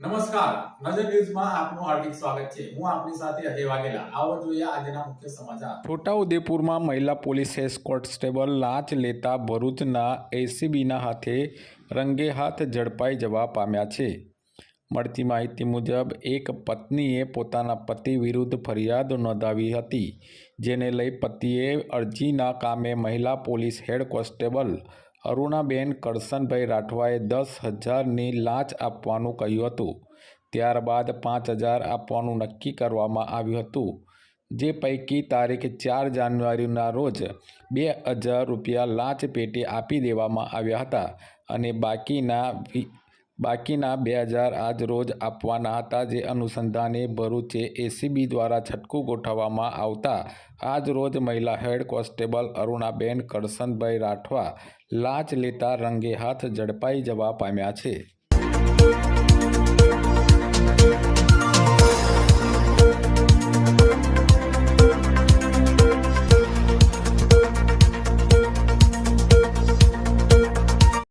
નમસ્કાર નજર ન્યૂઝમાં આપનું હાર્દિક સ્વાગત છે હું આપની સાથે અજય વાઘેલા આવો જોઈએ આજના મુખ્ય સમાચાર છોટાઉદેપુરમાં મહિલા પોલીસ કોન્સ્ટેબલ લાંચ લેતા ભરૂચના એસીબીના હાથે રંગે હાથ ઝડપાઈ જવા પામ્યા છે મળતી માહિતી મુજબ એક પત્નીએ પોતાના પતિ વિરુદ્ધ ફરિયાદ નોંધાવી હતી જેને લઈ પતિએ અરજીના કામે મહિલા police head constable Arunaben Karshanbhai રાઠવાએ દસ હજારની લાંચ આપવાનું કહ્યું હતું. ત્યારબાદ પાંચ હજાર આપવાનું નક્કી કરવામાં આવ્યું હતું. જે પૈકી તારીખ ચાર જાન્યુઆરીના રોજ બે હજાર રૂપિયા લાંચ પેટે આપી દેવામાં આવ્યા હતા અને બાકીના વી- બાકીના બે હજાર આજ રોજ આપવાના હતા જે અનુસંધાને ભરૂચે એસીબી દ્વારા છટકું ગોઠવવામાં આવતા. આજ રોજ મહિલા હેડ કોન્સ્ટેબલ અરુણાબેન કરસનભાઈ રાઠવા લાંચ લેતા રંગે હાથ ઝડપાઈ જવા પામ્યા છે.